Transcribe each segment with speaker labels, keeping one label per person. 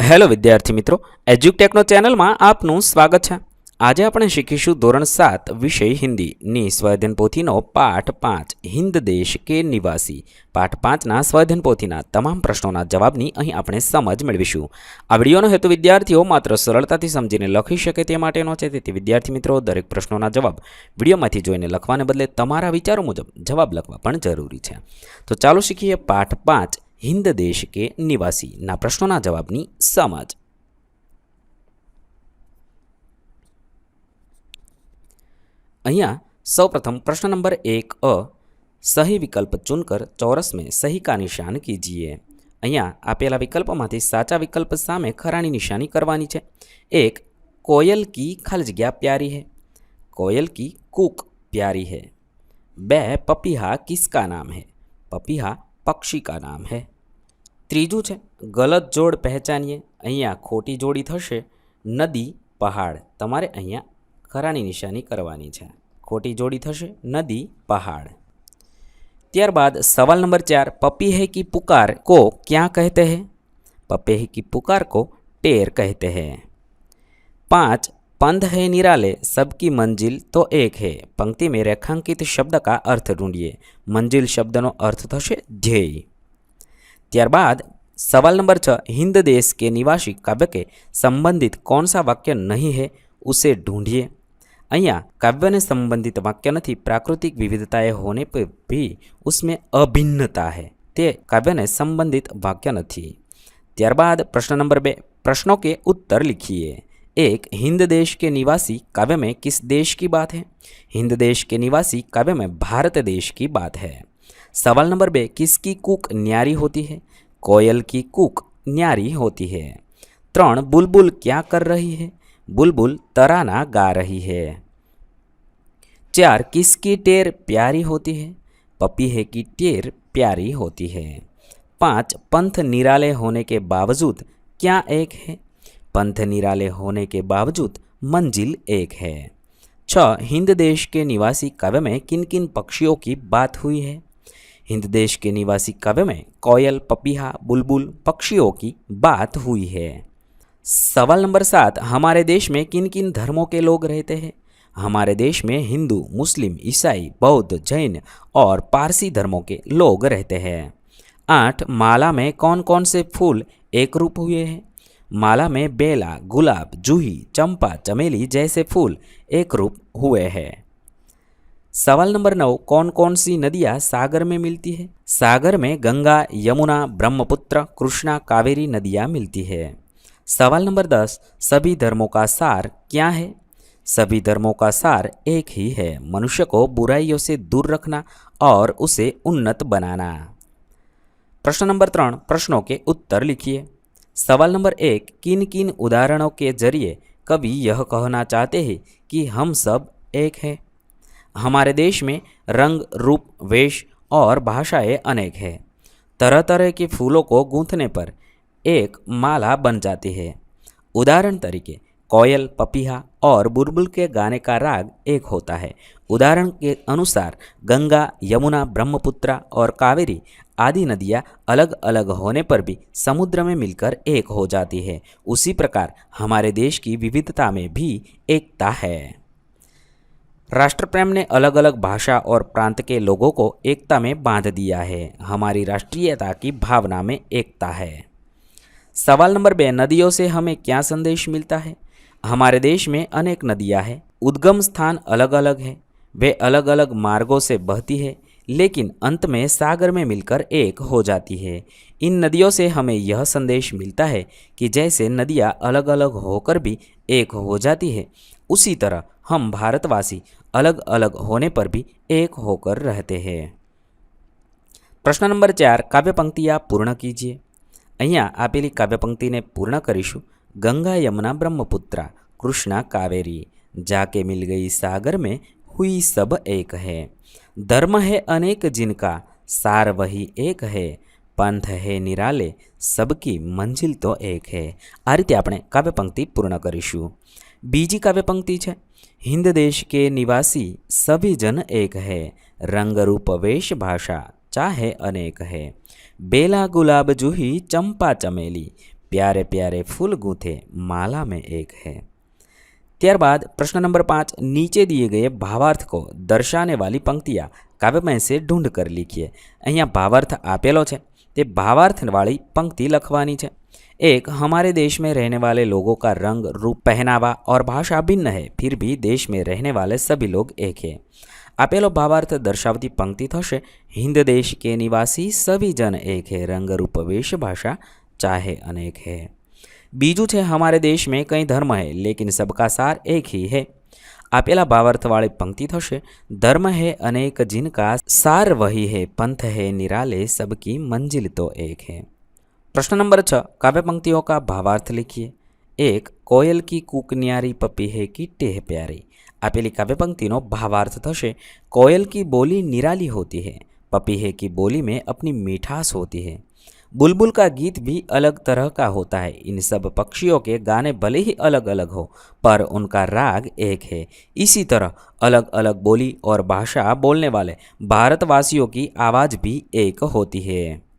Speaker 1: Hello વિદ્યાર્થી મિત્રો એજ્યુટેકનો ચેનલમાં આપનું સ્વાગત છે. આજે આપણે શીખીશું ધોરણ સાત વિષય હિન્દીની સ્વાધ્યન પોથીનો પાઠ પાંચ, હિન્દ દેશ કે નિવાસી? પાઠ પાંચના સ્વાધ્યન પોથીના તમામ પ્રશ્નોના જવાબની અહીં આપણે સમજ મેળવીશું. આ વિડીયોનો હેતુ વિદ્યાર્થીઓ માત્ર સરળતાથી સમજીને લખી શકે તે માટેનો છે. તેથી વિદ્યાર્થી મિત્રો, દરેક પ્રશ્નોના જવાબ વિડીયોમાંથી જોઈને લખવાને બદલે તમારા વિચારો મુજબ જવાબ લખવા પણ જરૂરી છે. તો ચાલો શીખીએ પાઠ પાંચ हिंद देश के निवासी। ना प्रश्नों, ना जवाब, नी समाज। अहियाँ सौ प्रथम प्रश्न नंबर एक अ, सही विकल्प चुनकर चौरस में सही का निशान कीजिए। अँ आप विकल्प में साचा विकल्प सामें खरा निशानी करवा है एक, कोयल की खाली जगह प्यारी है। कोयल की कूक प्यारी है। बे, पपीहा किसका नाम है? पपीहा पक्षी का नाम है। तीजू है गलत जोड़ पहचानिए अँ खोटी जोड़ी थे नदी पहाड़ तेरे अँ खरा निशानी करवा खोटी जोड़ी थे नदी पहाड़ त्यारबाद सवाल नंबर चार पपी है कि पुकार को क्या कहते हैं पपे है कि पुकार को टेर कहते हैं पाँच पंध है निराले सबकी मंजिल तो एक है पंक्ति में रेखांकित शब्द का अर्थ ढूंढिए मंजिल शब्द नो अर्थ थे ध्येय त्यारबाद सवाल नंबर छ हिंद देश के निवासी काव्य के संबंधित कौन सा वाक्य नहीं है उसे ढूंढिए अँ काव्य ने संबंधित वाक्य नहीं प्राकृतिक विविधताएँ होने पर भी उसमें अभिन्नता है ते काव्य ने संबंधित वाक्य नहीं त्यारबाद प्रश्न नंबर बे प्रश्नों के उत्तर लिखिए एक हिंद देश के निवासी काव्य में किस देश की बात है हिंद देश के निवासी काव्य में भारत देश की बात है सवाल नंबर बे, किसकी कूक न्यारी होती है? कोयल की कूक न्यारी होती है। त्रण, बुलबुल क्या कर रही है? बुलबुल तराना गा रही है। चार, किसकी टेर प्यारी होती है? पपीहे की टेर प्यारी होती है। पाँच, पंथ निराले होने के बावजूद क्या एक है? पंथ निराले होने के बावजूद मंजिल एक है। छ हिंद देश के निवासी काव्य में किन किन पक्षियों की बात हुई है? हिंद देश के निवासी काव्य में कोयल, पपीहा, बुलबुल, पक्षियों की बात हुई है। सवाल नंबर सात, हमारे देश में किन किन धर्मों के लोग रहते हैं? हमारे देश में हिंदू, मुस्लिम, ईसाई, बौद्ध, जैन और पारसी धर्मों के लोग रहते हैं। आठ, माला में कौन कौन से फूल एक रूप हुए हैं? माला में बेला, गुलाब, जूही, चंपा, चमेली जैसे फूल एक रूप हुए हैं। सवाल नंबर नौ कौन कौन सी नदियाँ सागर में मिलती है? सागर में गंगा, यमुना, ब्रह्मपुत्र, कृष्णा, कावेरी नदियाँ मिलती है। सवाल नंबर दस, सभी धर्मों का सार क्या है? सभी धर्मों का सार एक ही है, मनुष्य को बुराइयों से दूर रखना और उसे उन्नत बनाना। प्रश्न नंबर त्रण, प्रश्नों के उत्तर लिखिए। सवाल नंबर एक किन किन उदाहरणों के ज़रिए कवि यह कहना चाहते हैं कि हम सब एक हैं? हमारे देश में रंग, रूप, वेश और भाषाएँ अनेक है। तरह तरह के फूलों को गूंथने पर एक माला बन जाती है। उदाहरण तरीके, कोयल, पपीहा और बुलबुल के गाने का राग एक होता है। उदाहरण के अनुसार, गंगा, यमुना, ब्रह्मपुत्रा और कावेरी आदि नदियाँ अलग अलग होने पर भी समुद्र में मिलकर एक हो जाती है। उसी प्रकार हमारे देश की विविधता में भी एकता है। राष्ट्र प्रेम ने अलग अलग भाषा और प्रांत के लोगों को एकता में बाँध दिया है। हमारी राष्ट्रीयता की भावना में एकता है। सवाल नंबर बे, नदियों से हमें क्या संदेश मिलता है? हमारे देश में अनेक नदियाँ हैं। उद्गम स्थान अलग अलग है। वे अलग अलग मार्गों से बहती है, लेकिन अंत में सागर में मिलकर एक हो जाती है। इन नदियों से हमें यह संदेश मिलता है कि जैसे नदियाँ अलग अलग होकर भी एक हो जाती है, उसी तरह हम भारतवासी अलग अलग होने पर भी एक होकर रहते हैं પ્રશ્ન નંબર ચાર કાવ્ય પંક્તિયા પૂર્ણ કીજીએ અહીંયા આપેલી કાવ્ય પંક્તિને પૂર્ણ કરીશું ગંગા યમુના બ્રહ્મપુત્રા કૃષ્ણા કાવેરી जाके मिल गई सागर में हुई सब एक है धर्म है अनेक जिनका सार वही एक है पंथ है निराले सबकी મંજિલ તો એક હે આ રીતે આપણે કાવ્ય પંક્તિ પૂર્ણ કરીશું बीजी काव्य पंक्ति है हिंद देश के निवासी सभी जन एक है। रंग रूप वेश भाषा चाहे अनेक है। बेला गुलाब जूही चंपा चमेली, प्यारे प्यारे फूल गूंथे माला में एक है। त्यारबाद प्रश्न नंबर पाँच, नीचे दिए गए भावार्थ को दर्शाने वाली पंक्तियाँ काव्यमय से ढूंढ कर लिखिए। अँ भावार्थ आपेलो है તે ભાવાર્થવાળી पंक्ति લખવાની છે एक हमारे देश में रहने वाले लोगों का रंग रूप पहनावा और भाषा भिन्न है फिर भी देश में रहने वाले सभी लोग एक है આપેલો ભાવાર્થ દર્શાવતી પંક્તિ થશે હિન્દ દેશ કે નિવાસી સભી જન એક है रंग रूप वेश भाषा चाहे अनेक है બીજું છે हमारे देश में कई धर्म है लेकिन सबका सार एक ही है આપેલા ભાવાર્થવાળી પંક્તિ થશે ધર્મ है अनेक जिनका सार वही है पंथ है निराले सबकी मंजिल तो एक है प्रश्न नंबर छः काव्य पंक्तियों का भावार्थ लिखिए एक कोयल की कूकनियारी पपी है की टेह प्यारी આપેલી કાવ્ય પંક્તિનો ભાવાર્થ થશે कोयल की बोली निराली होती है पपीहे की बोली में अपनी मिठास होती है बुलबुल का गीत भी अलग तरह का होता है। इन सब पक्षियों के गाने भले ही अलग अलग हो, पर उनका राग एक है। इसी तरह अलग अलग बोली और भाषा बोलने वाले भारतवासियों की आवाज़ भी एक होती है।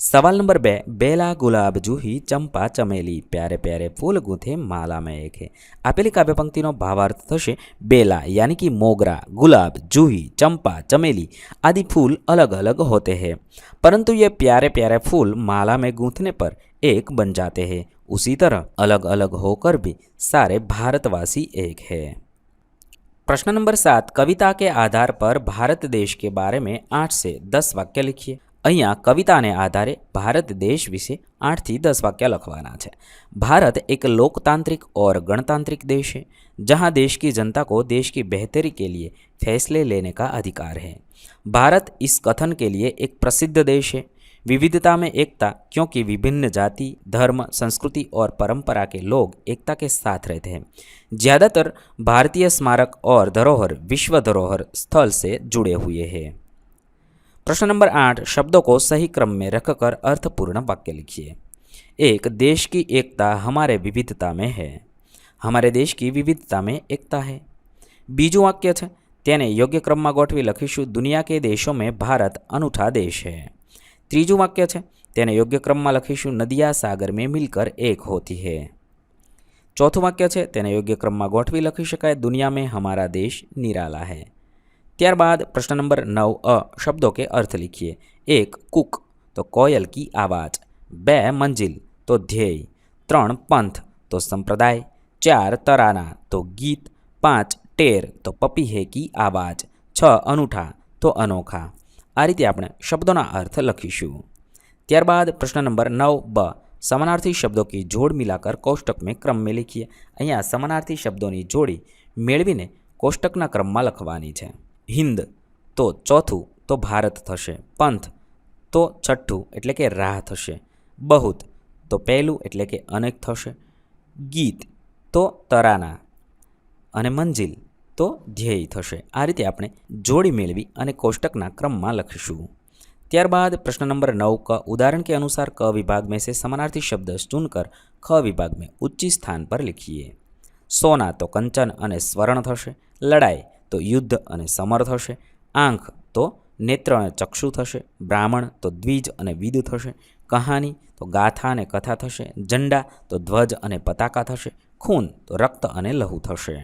Speaker 1: સવાલ નંબર બે બેલા ગુલાબ જૂહી ચંપા ચમેલી પ્યારે પ્યારે ફૂલ ગૂંથે માલા में एक है આપેલી કાવ્ય પંક્તિનો ભાવાર્થ થશે બેલા यानी कि मोगरा गुलाब जूही चंपा चमेली आदि फूल अलग अलग होते हैं परंतु ये प्यारे प्यारे फूल माला में गूंथने पर एक बन जाते हैं उसी तरह अलग अलग होकर भी सारे भारतवासी एक है प्रश्न नंबर सात कविता के आधार पर भारत देश के बारे में आठ से दस वाक्य लिखिए અહીંયા કવિતાને આધારે ભારત देश વિશે આઠથી દસ વાક્ય લખવાના છે भारत एक लोकतांत्रिक और गणतांत्रिक देश है जहां देश की जनता को देश की बेहतरी के लिए फैसले लेने का अधिकार है भारत इस कथन के लिए एक प्रसिद्ध देश है विविधता में एकता क्योंकि विभिन्न जाति धर्म संस्कृति और परंपरा के लोग एकता के साथ रहते हैं ज़्यादातर भारतीय स्मारक और धरोहर विश्व धरोहर स्थल से जुड़े हुए हैं प्रश्न नंबर आठ शब्दों को सही क्रम में रखकर अर्थपूर्ण वाक्य लिखिए एक देश की एकता हमारे विविधता में है हमारे देश की विविधता में एकता है બીજું વાક્ય છે તેને યોગ્ય ક્રમમાં ગોઠવી લખીશું દુનિયા કે દેશો में भारत अनूठा देश है ત્રીજું વાક્ય છે તેને યોગ્ય ક્રમમાં લખીશું નદિયા સાગર में मिलकर एक होती है ચોથું વાક્ય છે તેને યોગ્ય ક્રમમાં ગોઠવી લખી શકાય દુનિયા में हमारा देश निराला है ત્યારબાદ પ્રશ્ન નંબર નવ અ, શબ્દો કે અર્થ લીખીએ. એક, કુક. તો કોયલ કી આવાજ. બે, મંજિલ. તો ધ્યેય. ત્રણ, પંથ. તો સંપ્રદાય. ચાર, તરાના. તો ગીત. પાંચ, ટેર. તો પપીહે કી આવાજ. છ, અનૂઠા. તો અનોખા. આ રીતે આપણે શબ્દોના અર્થ લખીશું. ત્યારબાદ પ્રશ્ન નંબર નવ, બ. સમાનાર્થી શબ્દો કી જોડ મિલાકર કોષ્ટક મેં ક્રમ મેં અહીંયા સમાનાર્થી શબ્દોની જોડી મેળવીને કોષ્ટકના ક્રમમાં લખવાની છે. હિન્દ, તો ચોથું તો ભારત થશે. પંથ તો છઠ્ઠું, એટલે કે રાહ થશે. બહુત તો પહેલું, એટલે કે અનેક થશે. ગીત તો તરાના અને મંજિલ તો ધ્યેય થશે. આ રીતે આપણે જોડી મેળવી અને કોષ્ટકના ક્રમમાં લખીશું. ત્યારબાદ પ્રશ્ન નંબર નવ ક, ઉદાહરણ કે અનુસાર ક વિભાગ મેં સે સમાનાર્થી શબ્દ ચૂનકર ખ વિભાગ મેં ઉચ્ચી સ્થાન પર લખીએ. સોના તો કંચન અને સ્વર્ણ થશે. લડાઈ તો યુદ્ધ અને સમર થશે આંખ તો નેત્ર અને ચક્ષુ થશે બ્રાહ્મણ તો દ્વિજ અને વિદ થશે કહાની તો ગાથા અને કથા થશે ઝંડા તો ધ્વજ અને પતાકા થશે ખૂન તો રક્ત અને લહુ થશે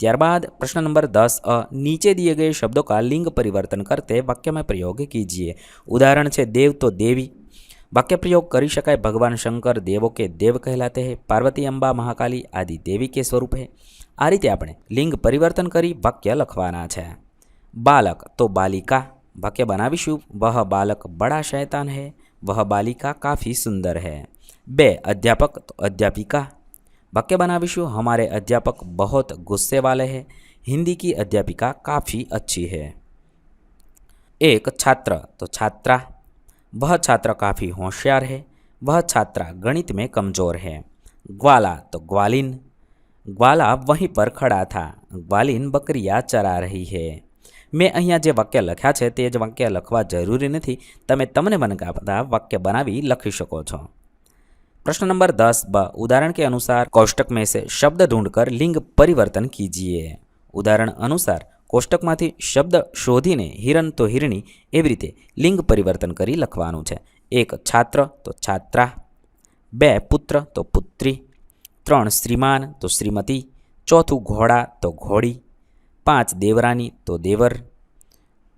Speaker 1: ત્યારબાદ प्रश्न नंबर दस अ नीचे दिए गए शब्दों का लिंग परिवर्तन करते वाक्य में प्रयोग कीजिए उदाहरण છે દેવ તો દેવી વાક્ય પ્રયોગ કરી શકાય ભગવાન શંકર દેવો કે દેવ કહેલાતે હે પાર્વતી અંબા મહાકાલી આદિ દેવી કે સ્વરૂપ હે આ રીતે આપણે લિંગ પરિવર્તન કરી વાક્ય લખવાના છે બાલક તો બાલિકા વાક્ય બનાવીશું વહ બાલક બડા શૈતાન હે વહ બાલિકા કાફી સુંદર હે બે અધ્યાપક તો અધ્યાપિકા वाक्य बनाविशु हमारे अध्यापक बहुत गुस्से वाले हैं हिंदी की अध्यापिका काफ़ी अच्छी है एक छात्र तो छात्रा वह छात्र काफ़ी होशियार है वह छात्रा गणित में कमज़ोर है ग्वाला तो ग्वालिन ग्वाला वहीं पर खड़ा था ग्वालिन बकरियाँ चरा रही है મેં અહીંયા જે વાક્ય લખ્યા છે તે જ વાક્ય લખવા જરૂરી નથી તમે તમને મનગમતા વાક્ય બનાવી લખી શકો છો प्रश्न नंबर दस ब उदाहरण के अनुसार कोष्टक में से शब्द ढूंढकर लिंग परिवर्तन कीजिए ઉદાહરણ અનુસાર કોષ્ટકમાંથી શબ્દ શોધીને હિરન તો હિરણી એવી રીતે લિંગ પરિવર્તન કરી લખવાનું છે એક છાત્ર તો છાત્રા બે પુત્ર તો પુત્રી ત્રણ શ્રીમાન તો શ્રીમતી. ચોથું ઘોડા, તો ઘોડી. પાંચ દેવરાની, તો દેવર.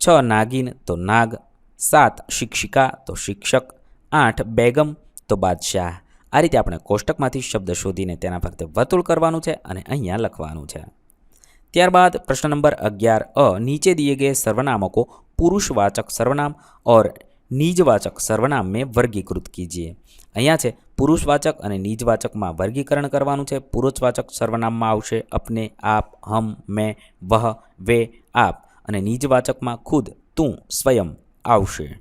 Speaker 1: છ નાગિન, તો નાગ. સાત શિક્ષિકા, તો શિક્ષક. આઠ બેગમ, તો બાદશાહ. આ રીતે આપણે કોષ્ટકમાંથી શબ્દ શોધીને તેના ફરતે વર્તુળ કરવાનું છે અને અહીંયા લખવાનું છે. ત્યારબાદ પ્રશ્ન નંબર અગિયાર અ નીચે દિએ ગયે સર્વનામો કો પુરુષવાચક સર્વનામ ઓર નિજવાચક સર્વનામને વર્ગીકૃત કીજીએ. અહીંયા છે, પુરુષવાચક અને નિજવાચકમાં વર્ગીકરણ કરવાનું છે. પુરુષવાચક સર્વનામમાં આવશે અપને, આપ, હમ, મેં, વહ, વે, આપ અને નિજવાચકમાં ખુદ, તું, સ્વયં આવશે.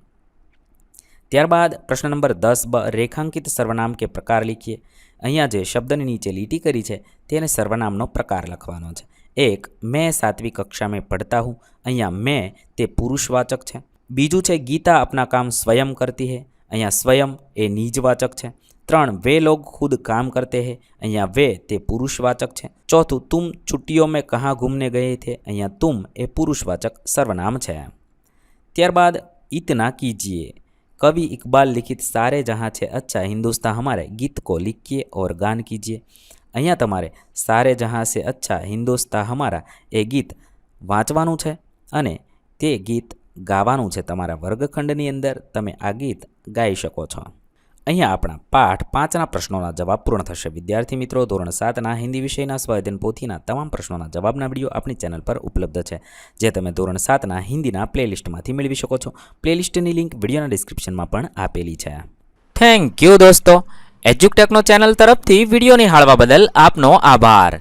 Speaker 1: ત્યારબાદ પ્રશ્ન નંબર દસ બ રેખાંકિત સર્વનામ કે પ્રકાર લખીએ. અહીંયા જે શબ્દની નીચે લીટી કરી છે, તેને સર્વનામનો પ્રકાર લખવાનો છે. એક, મેં સાતવી કક્ષા મેં ભણતા હું. અહીંયા મેં તે પુરુષવાચક છે. બીજું છે, ગીતા અપના કામ સ્વયં કરતી હે. અહીંયા સ્વયં એ નિજવાચક છે. ત્રણ, વે લોગ ખુદ કામ કરતે હે. અહીંયા વે તે પુરુષવાચક છે. ચોથું, તુમ છુટ્ટીઓ મેં કહાં ઘૂમને ગયે થે. અહીંયા તુમ એ પુરુષવાચક સર્વનામ છે. ત્યારબાદ, ઇતના કીજીએ. કવિ ઇકબાલ લિખિત સારે જહાં છે. અચ્છા, હિન્દુસ્તાન હમારે ગીત કો લિખીએ ઓર ગાન કીજીએ. અહીંયા તમારે સારે જહાં સે અચ્છા હિન્દોસ્તા હમારા એ ગીત વાંચવાનું છે અને તે ગીત ગાવાનું છે તમારા વર્ગખંડની અંદર, તમે આ ગીત ગાઈ શકો છો. અહીંયા આપણા પાઠ પાંચના પ્રશ્નોના જવાબ પૂર્ણ થશે. વિદ્યાર્થી મિત્રો, ધોરણ સાતના હિન્દી વિષયના સ્વાધ્યન પોથીના તમામ પ્રશ્નોના જવાબના વીડિયો આપણી ચેનલ પર ઉપલબ્ધ છે, જે તમે ધોરણ સાતના હિન્દીના પ્લેલિસ્ટમાંથી મેળવી શકો છો. પ્લેલિસ્ટની લિંક વિડીયોના ડિસ્ક્રિપ્શનમાં પણ આપેલી છે. થેન્ક યુ દોસ્તો. એજ્યુકટેકનો ચેનલ તરફથી વીડિયો નિહાળવા બદલ આપનો આભાર.